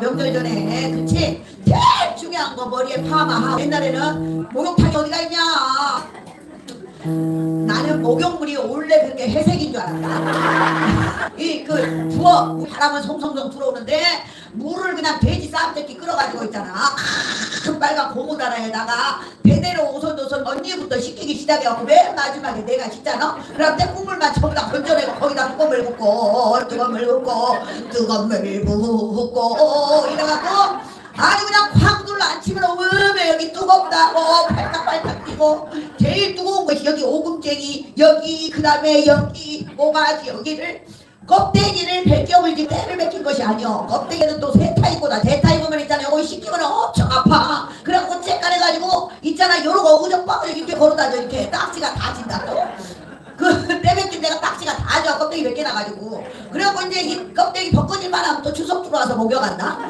명절 전에 그치? 제일 중요한 거 머리에 파마하고 옛날에는 목욕탕이 어디가 있냐? 나는 목욕물이 원래 그렇게 회색인 줄 알았다. 이 그 부어 바람은 송송송 들어오는데 물을 그냥 돼지 쌈새끼 끓여가지고 있잖아. 큰 빨간 고무다라에다가 대대로 오손도손 언니부터 시키기 시작해갖고 맨 마지막에 내가 씻잖아 그럼 때 국물만 전부 물 붓고 뜨거운 물 붓고 뜨거운 물 붓고 이래갖고. 아주 그냥 쾅 눌러 안 치면 어머 여기 뜨겁다고 팔딱팔딱 뛰고. 제일 뜨거운 것이 여기 오금쟁이 여기 그 다음에 여기 모가지 여기를 껍데기를 벗겨물 지 때를 벗긴 것이 아니오 껍데기는 또 세타 입고다 세타 입으면 있잖아 여기 씻기면 엄청 아파. 그래갖고 째깔해가지고 있잖아. 요러고 우정빵을 이렇게 걸어다녀. 이렇게 딱지가 다 진다고 그 내뱉긴 내가 딱지가 벗겨놔가지고. 그래갖고 이제 이 껍데기 벗겨질 만 하면 또 추석 들어와서 목욕한다